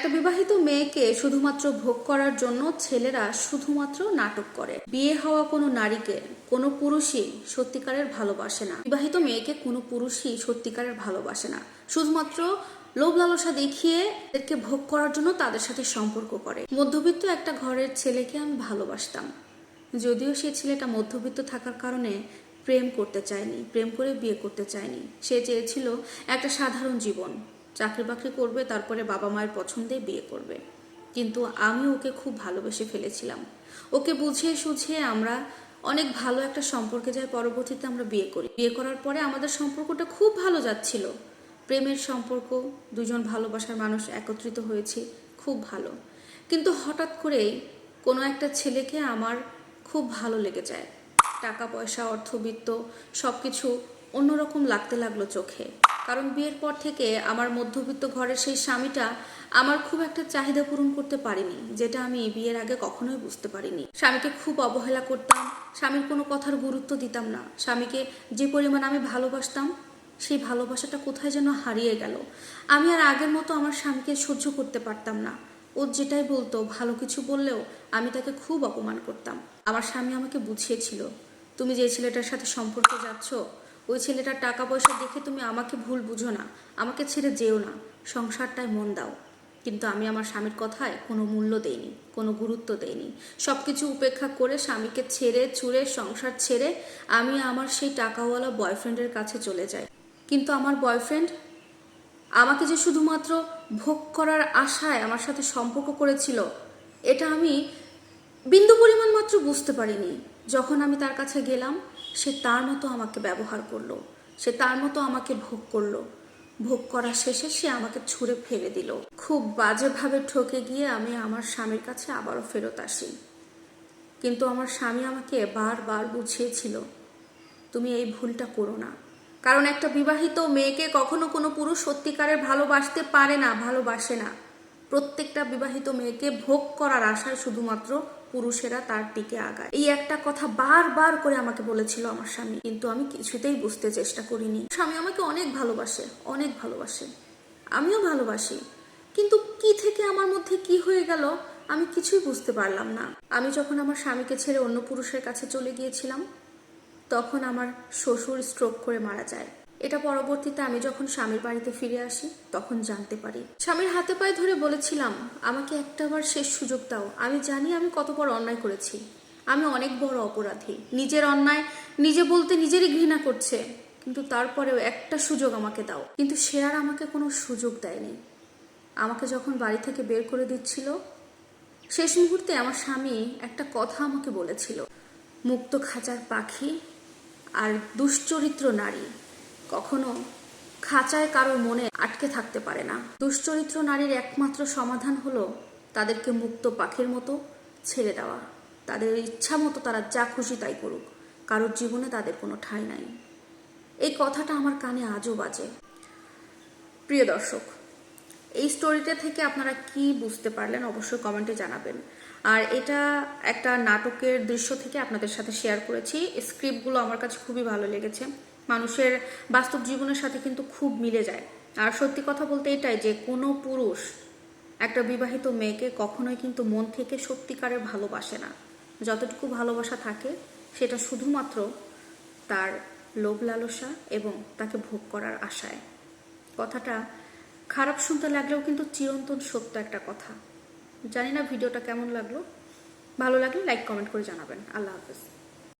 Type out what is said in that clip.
একটা বিবাহিত মেয়েকে শুধুমাত্র ভোগ করার জন্য ছেলেরা শুধুমাত্র নাটক করে। বিয়ে হওয়া কোনো নারীকে, কোনো পুরুষই সত্যিকারের ভালোবাসে না। বিবাহিত মেয়েকে কোনো পুরুষই সত্যিকারের ভালোবাসে না। শুধুমাত্র লোভ লালসা দেখিয়ে এদেরকে ভোগ করার জন্য তাদের সাথে সম্পর্ক করে। মধ্যবিত্ত একটা ঘরের ছেলেকে আমি ভালোবাসতাম। যদিও সে ছেলেটা মধ্যবিত্ত থাকার কারণে প্রেম করতে চায়নি, প্রেম করে বিয়ে করতে চায়নি। সে চেয়েছিল একটা সাধারণ জীবন। চাকরি বাকরি করবে, তারপরে বাবা মায়ের পছন্দে বিয়ে করবে। কিন্তু আমি ওকে খুব ভালোবেসে ফেলেছিলাম। ওকে বুঝিয়ে সুঝিয়ে আমরা অনেক ভালো একটা সম্পর্কে যাই পরবর্তীতে আমরা বিয়ে করি। বিয়ে করার পরে আমাদের সম্পর্কটা খুব ভালো যাচ্ছিল। প্রেমের সম্পর্ক, দুজন ভালোবাসার মানুষ একত্রিত হয়েছি, খুব ভালো। কিন্তু হঠাৎ করেই কোনো একটা ছেলেকে আমার খুব ভালো লেগে যায়। টাকা পয়সা, অর্থবিত্ত সব কিছু অন্যরকম লাগতে লাগল চোখে। কারণ বিয়ের পর থেকে আমার মধ্যবিত্ত ঘরের সেই স্বামীটা আমার খুব একটা চাহিদা পূরণ করতে পারিনি, যেটা আমি বিয়ের আগে কখনোই বুঝতে পারিনি। স্বামীকে খুব অবহেলা করতাম, স্বামীর কোনো কথার গুরুত্ব দিতাম না। স্বামীকে যে পরিমাণ আমি ভালোবাসতাম, সেই ভালোবাসাটা কোথায় যেন হারিয়ে গেল। আমি আর আগের মতো আমার স্বামীকে সহ্য করতে পারতাম না। ও যেটাই বলতো, ভালো কিছু বললেও আমি তাকে খুব অপমান করতাম। আমার স্বামী আমাকে বুঝিয়েছিল, তুমি যে ছেলেটার সাথে সম্পর্কে যাচ্ছ ওই ছেলেটার টাকা পয়সা দেখে তুমি আমাকে ভুল বুঝো না, আমাকে ছেড়ে যেও না, সংসারটায় মন দাও। কিন্তু আমি আমার স্বামীর কথায় কোনো মূল্য দেইনি, কোনো গুরুত্ব দেইনি। সব কিছু উপেক্ষা করে স্বামীকে ছেড়ে ছুঁড়ে সংসার ছেড়ে আমি আমার সেই টাকাওয়ালা বয়ফ্রেন্ডের কাছে চলে যাই। কিন্তু আমার বয়ফ্রেন্ড আমাকে যে শুধুমাত্র ভোগ করার আশায় আমার সাথে সম্পর্ক করেছিল, এটা আমি বিন্দু পরিমাণ মাত্র বুঝতে পারিনি। যখন আমি তার কাছে গেলাম সে তার মতো আমাকে ব্যবহার করল, সে তার মতো আমাকে ভোগ করল। ভোগ করা শেষে সে আমাকে ছুঁড়ে ফেলে দিল। খুব বাজেভাবে ঠকে গিয়ে আমি আমার স্বামীর কাছে আবারও ফেরত আসি। কিন্তু আমার স্বামী আমাকে বারবার বুঝিয়েছিল, তুমি এই ভুলটা করো না। কারণ একটা বিবাহিত মেয়েকে কখনো কোনো পুরুষ সত্যিকারের ভালোবাসতে পারে না, ভালোবাসে না। প্রত্যেকটা বিবাহিত মেয়েকে ভোগ করার আশায় শুধুমাত্র পুরুষেরা তার দিকে আগায়। এই একটা কথা বারবার করে আমাকে বলেছিল আমার স্বামী, কিন্তু আমি কিছুতেই বুঝতে চেষ্টা করিনি। স্বামী আমাকে অনেক ভালোবাসে অনেক ভালোবাসে। আমিও ভালোবাসি। কিন্তু কি থেকে আমার মধ্যে কি হয়ে গেল আমি কিছুই বুঝতে পারলাম না। আমি যখন আমার স্বামীকে ছেড়ে অন্য পুরুষের কাছে চলে গিয়েছিলাম, তখন আমার শ্বশুর স্ট্রোক করে মারা যায়। এটা পরবর্তীতে আমি যখন স্বামীর বাড়িতে ফিরে আসি, তখন জানতে পারি। স্বামীর হাতে পায়ে ধরে বলেছিলাম, আমাকে একটাবার শেষ সুযোগ দাও। আমি জানি আমি কত বড় অন্যায় করেছি। আমি অনেক বড় অপরাধী। নিজের অন্যায় নিজে বলতে নিজেরই ঘৃণা করছে। কিন্তু তারপরেও একটা সুযোগ আমাকে দাও। কিন্তু সে আর আমাকে কোনো সুযোগ দেয়নি। আমাকে যখন বাড়ি থেকে বের করে দিচ্ছিল, শেষ মুহূর্তে আমার স্বামী একটা কথা আমাকে বলেছিল। মুক্ত খাঁচার পাখি আর দুশ্চরিত্র নারী। কখনো খাঁচায় কারোর মনে আটকে থাকতে পারে না। দুশ্চরিত্র নারীর একমাত্র সমাধান হলো তাদেরকে মুক্ত পাখির মতো ছেড়ে দেওয়া। তাদের ইচ্ছা মতো তারা যা খুশি তাই করুক, কারোর জীবনে তাদের কোনো ঠাঁই নাই। এই কথাটা আমার কানে আজও বাজে। প্রিয় দর্শক, এই স্টোরিটা থেকে আপনারা কি বুঝতে পারলেন অবশ্যই কমেন্টে জানাবেন। আর এটা একটা নাটকের দৃশ্য থেকে আপনাদের সাথে শেয়ার করেছি। স্ক্রিপ্টগুলো আমার কাছে খুবই ভালো লেগেছে। মানুষের বাস্তব জীবনের সাথে কিন্তু খুব মিলে যায়। আর সত্যি কথা বলতে এটাই যে কোনো পুরুষ একটা বিবাহিত মেয়েকে কখনোই কিন্তু মন থেকে সত্যিকারের ভালোবাসে না। যতটুকু ভালোবাসা থাকে, সেটা শুধুমাত্র তার লোভ লালসা এবং তাকে ভোগ করার আশায়। কথাটা খারাপ শুনতে লাগলেও কিন্তু চিরন্তন সত্য একটা কথা। জানি না ভিডিওটা কেমন লাগল। ভালো লাগলে লাইক কমেন্ট করে জানাবেন। আল্লাহ হাফেজ।